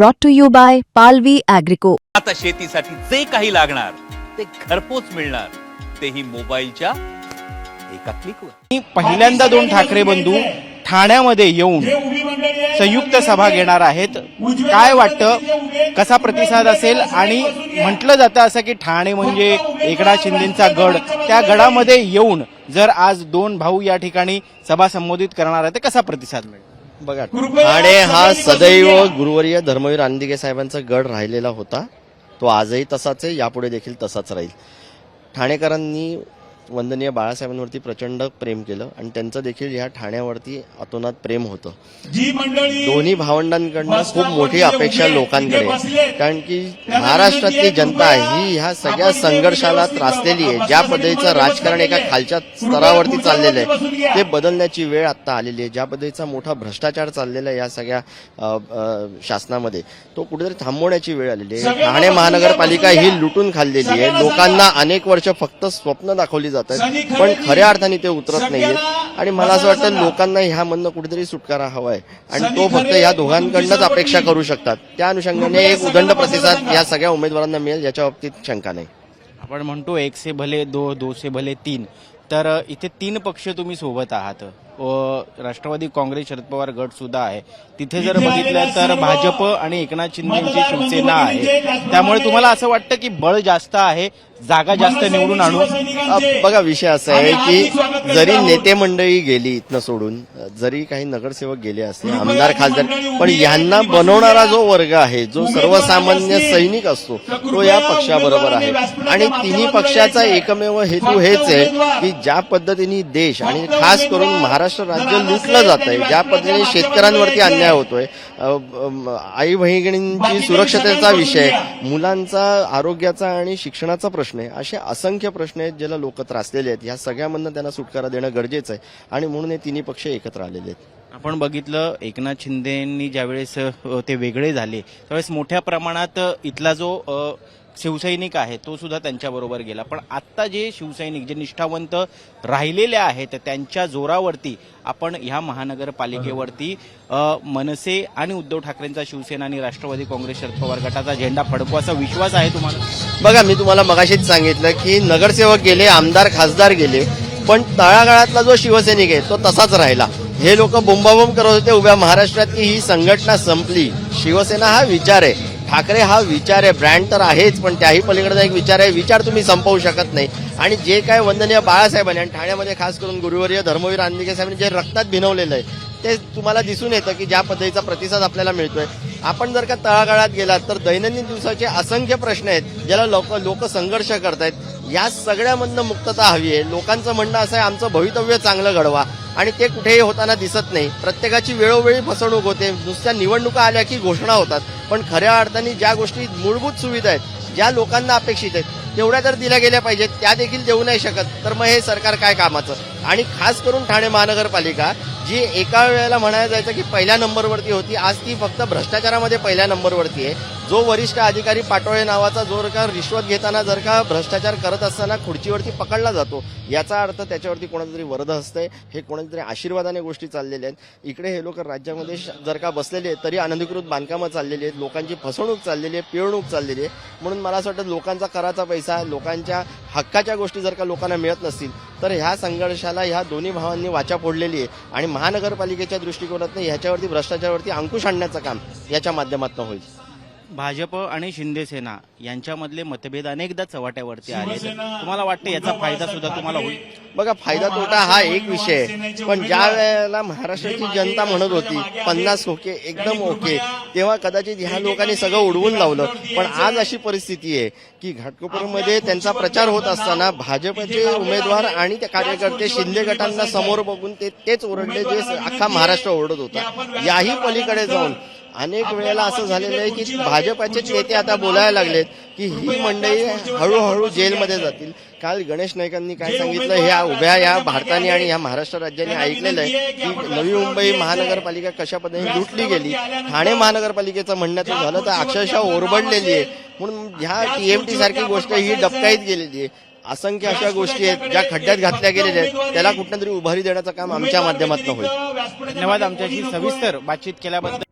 brought to you by Palvi Agrico. आता शेतीसाठी जे काही लागणार ते घरपोच मिळणार. तेही मोबाईलच्या एका क्लिकवर. पहिल्यांदा दोन ठाकरे बंधू ठाण्यामध्ये येऊन संयुक्त सभा घेणार आहेत. काय वाटतं? कसा प्रतिसाद असेल? आणि म्हटलं जातं असं की ठाणे म्हणजे एकनाथ शिंदेचा गड. त्या गडामध्ये येऊन जर आज दोन भाऊ या ठिकाणी सभा संबोधित करणार आहे तर कसा प्रतिसाद मिळेल? बघा. ठाणे हा सदैव गुरुवर्य धर्मवीर आनंदिगे साहेबांचा गड राहिलेला होता. तो आजही तसाच आहे यापुढे देखील तसाच राहील. ठाणेकरांनी वंदनीय बाळासाहेबांवरती प्रचंड प्रेम केलं आणि त्यांचं देखील ह्या ठाण्यावरती अतोनात प्रेम होतं. दोन्ही भावंडांकडनं खूप मोठी अपेक्षा लोकांकडे. कारण की महाराष्ट्रातली जनता ही ह्या सगळ्या संघर्षाला त्रासलेली आहे. ज्या पद्धतीचं राजकारण एका खालच्या स्तरावरती चाललेलं आहे ते बदलण्याची वेळ आता आलेली आहे. ज्या पद्धतीचा मोठा भ्रष्टाचार चाललेला आहे या सगळ्या शासनामध्ये तो कुठेतरी थांबवण्याची वेळ आलेली आहे. ठाणे महानगरपालिका ही लुटून खाल्लेली आहे. लोकांना अनेक वर्ष फक्त स्वप्न दाखवली जात आहेत. पण खऱ्या अर्थाने ते उतरत नाहीयेत आणि मला असं वाटतं लोकांना ह्यामधनं कुठेतरी सुटकारा हवा आहे आणि तो फक्त या दोघांकडनंच अपेक्षा करू शकतात. त्या अनुषंगाने एक उदंड प्रतिसाद या सगळ्या उमेदवारांना मिळेल याच्या बाबतीत शंका नाही. आपण म्हणतो एक से भले दो दो से भले तीन. तर इथे तीन पक्ष तुम्ही सोबत आहात. व राष्ट्रवादी काँग्रेस शरद पवार गट सुद्धा आहे. तिथे जर बघितलं तर भाजप आणि एकनाथ शिंदेची शिवसेना आहे. त्यामुळे तुम्हाला असं वाटतं की बळ जास्त आहे जागा जास्त निवडून आणू बघा विषय असा आहे की जरी नेते मंडळी गेली इथनं सोडून जरी काही नगरसेवक गेले असते आमदार खासदार पण यांना बनवणारा जो वर्ग आहे जो सर्वसामान्य सैनिक असतो तो या पक्षाबरोबर आहे. आणि तिन्ही पक्षाचा एकमेव हेतू हेच आहे की ज्या पद्धतीने देश आणि खास करून महाराष्ट्र राज्य लुटलं जात आहे ज्या पद्धतीने शेतकऱ्यांवरती अन्याय होतोय आई बहिणींची सुरक्षतेचा विषय मुलांचा आरोग्याचा आणि शिक्षणाचा प्रश्न आहे. असे असंख्य प्रश्न आहेत ज्याला लोक त्रासलेले आहेत. ह्या सगळ्यामधनं त्यांना सुटकारा देणं गरजेचं आहे. आणि म्हणून हे तिन्ही पक्ष एकत्र आलेले आहेत. आपण बघितलं एकनाथ शिंदेंनी ज्यावेळेस ते वेगळे झाले त्यावेळेस मोठ्या प्रमाणात इथला जो शिवसैनिक आहे तो सुद्धा त्यांच्याबरोबर गेला. पण आत्ता जे शिवसैनिक जे निष्ठावंत राहिलेले आहेत त्यांच्या जोरावरती आपण ह्या महानगरपालिकेवरती मनसे आणि उद्धव ठाकरेंचा शिवसेना आणि राष्ट्रवादी काँग्रेस शरद पवार गटाचा झेंडा फडकू असा विश्वास आहे तुम्हाला? बघा मी तुम्हाला मगाशीच सांगितलं की नगरसेवक गेले आमदार खासदार गेले पण तळागाळातला जो शिवसैनिक आहे तो तसाच राहिला. हे लोक बोंबाबोंब करत होते उभ्या महाराष्ट्रात की ही संघटना संपली. शिवसेना हा विचार आहे. ठाकरे हा विचार आहे. ब्रँड तर आहेच पण त्याही पलीकडचा एक विचार आहे. विचार तुम्ही संपवू शकत नाही. आणि जे काय वंदनीय बाळासाहेबांनी आणि ठाण्यामध्ये खास करून गुरुवर्य धर्मवीर आंदिके साहेबांनी जे रक्तात भिनवलेलं आहे ते तुम्हाला दिसून येतं की ज्या पद्धतीचा प्रतिसाद आपल्याला मिळतोय. आपण जर का तळागाळात गेलात तर दैनंदिन दिवसाचे असंख्य प्रश्न आहेत ज्याला लोक लोक संघर्ष करतायत. या सगळ्यामधनं मुक्तता हवी आहे. लोकांचं म्हणणं असं आहे आमचं भवितव्य चांगलं घडवा. आणि ते कुठेही होताना दिसत नाही. प्रत्येकाची वेळोवेळी फसवणूक होते. नुसत्या निवडणुका आल्या की घोषणा होतात. पण खऱ्या अर्थाने ज्या गोष्टी मूलभूत सुविधा आहेत ज्या लोकांना अपेक्षित आहेत तेवढ्या जर दिल्या गेल्या पाहिजेत. त्या देखील देऊ नाही शकत. तर मग हे सरकार काय कामाचं? आणि खास करून ठाणे महानगरपालिका जी एका वेळेला म्हणायला जायचं की पहिल्या नंबरवरती होती आज ती फक्त भ्रष्टाचारामध्ये पहिल्या नंबरवरती आहे. जो वरिष्ठ अधिकारी पाटोळे नावाचा जो का रिश्वत घेताना जर का भ्रष्टाचार करत असताना खुर्चीवरती पकडला जातो याचा अर्थ त्याच्यावरती कोणाचं तरी वरद असतंय हे कोणाच्या तरी आशीर्वादाने गोष्टी चाललेल्या आहेत. इकडे हे लोक राज्यामध्ये श- जर का बसलेले आहेत तरी अनधिकृत बांधकामं चाललेली आहेत लोकांची फसवणूक चाललेली आहे पिळवणूक चाललेली आहे. म्हणून मला असं वाटतं लोकांचा कराचा पैसा लोकांच्या हक्काच्या गोष्टी जर का लोकांना मिळत नसतील तर ह्या संघर्षाला ह्या दोन्ही भावांनी वाचा फोडलेली आहे. आणि महानगरपालिकेच्या दृष्टिकोनातून ह्याच्यावरती भ्रष्टाचारावरती अंकुश आणण्याचं काम याच्या माध्यमातून होईल. भाजप आणि शिंदे सेना यांच्यामधले मतभेद अनेकदा चव्हाट्यावरती आले. तुम्हाला वाटतं याचा फायदा सुद्धा तुम्हाला होईल? बघा फायदा तोटा हा एक विषय आहे. पण ज्या वेळेला महाराष्ट्राची जनता म्हणत होती पन्नास ओके एकदम ओके तेव्हा कदाचित ह्या लोकांनी सगळं उडवून लावलं. पण आज अशी परिस्थिती आहे की घाटकोपरमध्ये त्यांचा प्रचार होत असताना भाजपचे उमेदवार आणि ते कार्यकर्ते शिंदे गटांना समोर बघून ते तेच ओरडले जे अख्खा महाराष्ट्र ओरडत होता. याही पलीकडे जाऊन अनेक वेळेला असं झालेलं आहे की भाजपाचे नेते आता बोलायला लागलेत की ही मंडळी हळूहळू जेलमध्ये जातील. काल गणेश नाईकांनी काय सांगितलं? ह्या उभ्या या भारताने आणि ह्या महाराष्ट्र राज्याने ऐकलेलं आहे की नवी मुंबई महानगरपालिका कशा पद्धतीने लुटली गेली? ठाणे महानगरपालिकेचं म्हणण्याचं झालं तर अक्षरशः ओरबडलेली आहे. म्हणून ह्या टीएमटी सारखी गोष्ट ही डबकाईत गेलेली आहे. असंख्य अशा गोष्टी आहेत ज्या खड्ड्यात घातल्या गेलेल्या आहेत. त्याला कुठं तरी उभारी देण्याचं काम आमच्या माध्यमातून होईल. धन्यवाद आमच्याशी सविस्तर बातचीत केल्याबद्दल